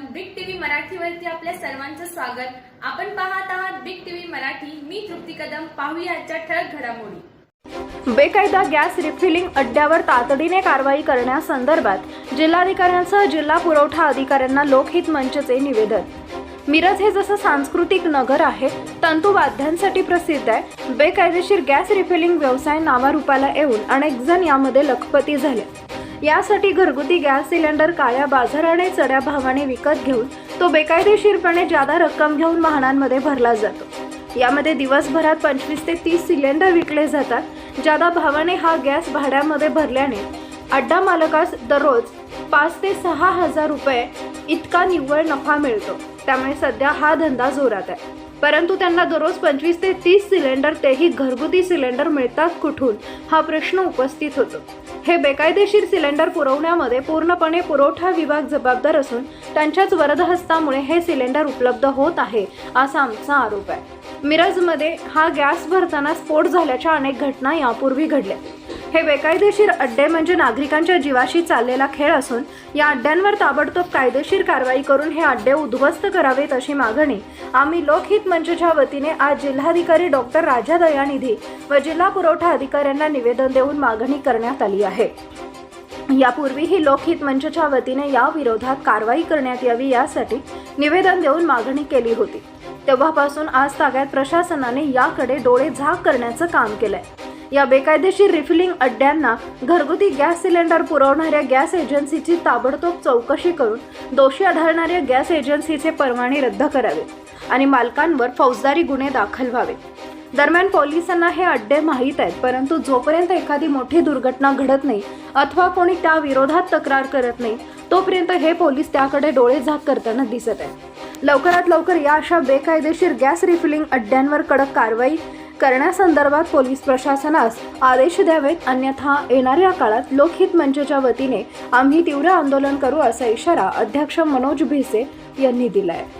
मराठीवरती आपल्या सर्वांचं स्वागत. आपण पाहत आहात बिग टीव्ही मराठी. मी तृप्ती कदम. पाहूया आजच्या ठळक घडामोडी. बेकायदा गॅस रिफिलिंग अड्ड्यावर तातडीने कारवाई करण्यासंदर्भात जिल्हाधिकाऱ्यांसह जिल्हा पुरवठा अधिकाऱ्यांना लोकहित मंचचे निवेदन. मिरज हे जसं सांस्कृतिक नगर आहे तंतुवाद्यांसाठी प्रसिद्ध आहे. बेकायदेशीर गॅस रिफिलिंग व्यवसाय नावारूपाला येऊन अनेक जण यामध्ये लखपती झाले. यासाठी घरगुती गॅस सिलेंडर काळ्या बाजाराने चढ्या भावाने विकत घेऊन तो बेकायदेशीरपणे जादा रक्कम घेऊन वाहनांमध्ये भरला जातो. यामध्ये दिवसभरात पंचवीस ते तीस सिलेंडर विकले जातात. जादा भावाने हा गॅस भाड्यामध्ये भरल्याने अड्डा मालकास दररोज पाच ते सहा हजार रुपये इतका निव्वळ नफा मिळतो. त्यामुळे सध्या हा धंदा जोरात आहे. परंतु त्यांना दररोज पंचवीस ते तीस सिलेंडर तेही घरगुती सिलेंडर मिळतात कुठून? हा प्रश्न उपस्थित होतो. हे बेकायदेशीर सिलेंडर पुरवण्यामध्ये पूर्णपणे पुरवठा विभाग जबाबदार असून त्यांच्याच वरदहस्तामुळे हे सिलेंडर उपलब्ध होत आहे असा आमचा आरोप आहे. मिरजमध्ये हा गॅस भरताना स्फोट झाल्याच्या अनेक घटना यापूर्वी घडल्या. हे बेकायदेशीर अड्डे म्हणजे नागरिकांच्या जीवाशी चाललेला खेळ असून या अड्ड्यांवर ताबडतोब कायदेशीर कारवाई करून हे अड्डे उद्ध्वस्त करावेत अशी मागणी आम्ही लोकहित मंचच्या वतीने आज जिल्हाधिकारी डॉक्टर राजा दयानिधी व जिल्हा पुरवठा अधिकाऱ्यांना निवेदन देऊन मागणी करण्यात आली आहे. यापूर्वीही लोकहित मंचच्या वतीने या विरोधात कारवाई करण्यात यावी यासाठी निवेदन देऊन मागणी केली होती. तेव्हापासून आज ताग्यात प्रशासनाने याकडे डोळे झाक करण्याचं काम केलंय. या बेकायदेशीर रिफिलिंग अड्ड्यांना घरगुती गॅस सिलेंडर पुरवणाऱ्या गॅस एजन्सीची ताबडतोब चौकशी करून दोषी आढळणाऱ्या गॅस एजन्सीचे परवाने रद्द करावे आणि मालकांवर फौजदारी गुन्हे दाखल व्हावे. दरम्यान पोलिसांना हे अड्डे माहीत आहेत परंतु जोपर्यंत एखादी मोठी दुर्घटना घडत नाही अथवा कोणी त्या विरोधात तक्रार करत नाही तोपर्यंत हे पोलीस त्याकडे डोळे झाक करताना दिसत आहे लवकरात लवकर या अशा बेकायदेशीर गॅस रिफिलिंग अड्ड्यांवर कडक कारवाई करण्यासंदर्भात पोलीस प्रशासनास आदेश द्यावेत. अन्यथा येणाऱ्या काळात लोकहित मंचच्या वतीने आम्ही तीव्र आंदोलन करू असा इशारा अध्यक्ष मनोज भिसे यांनी दिला आहे